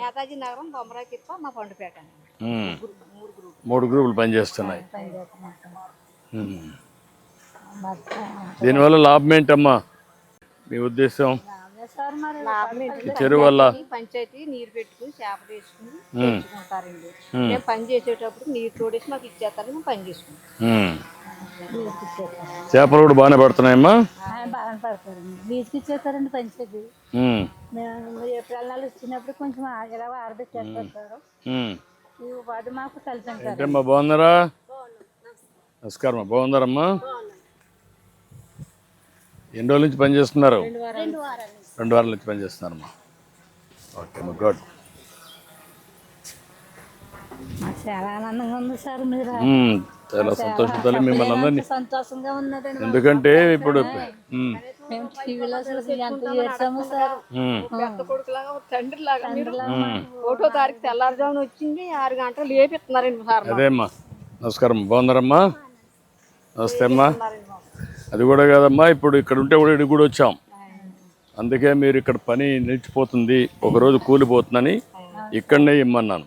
నేతాజీ నగరం బొమ్మరాయి తిప్ప మా పండుపేట. మూడు గ్రూపులు. పనిచేస్తున్నాయి. దీనివల్ల లాభం ఏంటమ్మా? మీ ఉద్దేశం? చెరువు వల్ల? పంచాయతీ నీరు పెట్టుకుని చేపలు వేసుకుని తెచ్చుకుంటారండి మేము పని చేసేటప్పుడు నీరు తోడేసి మాకు ఇచ్చేస్తారని మేము పని చేసుకుంటాం. చేపలు కూడా బాగానే పడుతున్నాయమ్మా? బాగానే పడతారండి. బీచ్కి ఇచ్చేస్తారండి పంచాయతీ. ఏప్రిల్ నెల వచ్చినప్పుడు కొంచెం ఆ- ఇలా ఉమ్. ఈ వాడు మాకు కల్పించారు ఏంటమ్మా బాగున్నారా? నమస్కారం. అమ్మా బాగున్నారమ్మా? ఎన్ని రోజుల నుంచి పని చేస్తున్నారు? రెండు వారాల. నుంచి పని చేస్తున్నారమ్మా. ఓకే అమ్మా గుడ్. చాలా ఆనందంగా ఉంది సార్ మీరు. చాలా సంతోషంతో మిమ్మల్ని అందరినీ. సంతోషంగా ఉన్నదండి ఎందుకంటే ఇప్పుడు. మేము టీవీలో చూసి ఎంత ఏడ్చాము సార్. పెద్ద కొడుకులాగా తండ్రి లాగా మీరు ఒకటో తారీఖు తెల్లారుజామున వచ్చింది ఆరు గంటలు లేపిస్తున్నారండి సార్ అదే అమ్మా నమస్కారం. బాగున్నారమ్మా? నమస్తే అమ్మా. అది కూడా కాదమ్మా ఇప్పుడు ఇక్కడ ఉంటే కూడా ఇక్కడికి కూడా వచ్చాం. అందుకే మీరు ఇక్కడ పని నిలిచిపోతుంది ఒకరోజు కూలిపోతుందని ఇక్కడనే ఇమ్మన్నాను.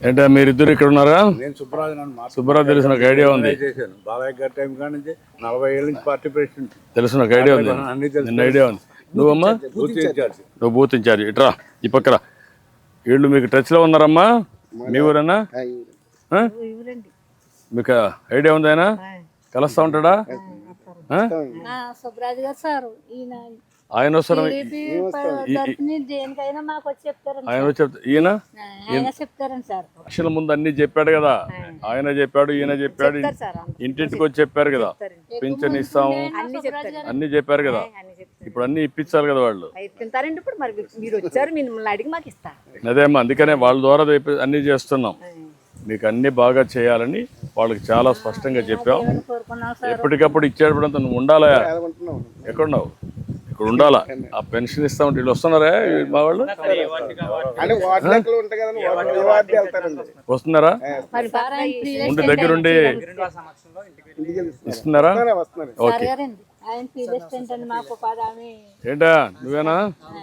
ఏంటా మీరిద్దరు ఇక్కడ ఉన్నారా? నేను సుబ్బరాజు సుబ్బారావు తెలిసిన ఒక ఐడియా ఉంది. చేశాను. బాలయ్య గారి టైం కాడి నుంచి నలభై ఏళ్ళ నుంచి పార్టీ ప్రెసిడెంట్. తెలిసిన ఒక ఐడియా ఉంది. అన్ని తెలుసు. నిన్న ఐడియా ఉంది. నువ్వమ్మా? నువ్వు బూత్ ఇన్ఛార్జ్. ఇట్రా ఈ పక్కన వీళ్ళు మీకు టచ్లో ఉన్నారమ్మా? మీ ఊరేనా? ఆ? ఇవ్వరండి మీకు ఐడియా ఉంది ఆయన? కలుస్తా ఉంటాడా? సుబ్రాజు గారు సార్ ఈయన ఆయన వస్తారు ఆయన ఈయన? లక్షల ముందు అన్ని చెప్పాడు కదా. ఆయన చెప్పాడు ఈయన చెప్పాడు ఇంటింటికి వచ్చి చెప్పారు కదా. పింఛన్ ఇస్తాము. అన్ని చెప్పారు కదా. ఇప్పుడు అన్ని ఇప్పించాలి కదా వాళ్ళు. తింటారండి ఇప్పుడు మరి. మీరు వచ్చారు మిమ్మల్ని అడిగి మాకు ఇస్తారు. అదే అమ్మా అందుకనే వాళ్ళ ద్వారా అన్ని చేస్తున్నాం. మీకు అన్ని బాగా చేయాలని వాళ్ళకి చాలా స్పష్టంగా చెప్పాం ఏమని కోరుకున్నాం సార్. ఎప్పటికప్పుడు ఇచ్చేటప్పుడు నువ్వు ఉండాలా? ఎక్కడున్నావు? ఇక్కడ ఉండాలా? ఆ పెన్షన్ ఇస్తా ఉంటే వీళ్ళు వస్తున్నారా మా వాళ్ళు? వస్తున్నారా? ఉండి దగ్గరుండి ఇస్తున్నారా ఓకే. ఏంటా? నువ్వేనా?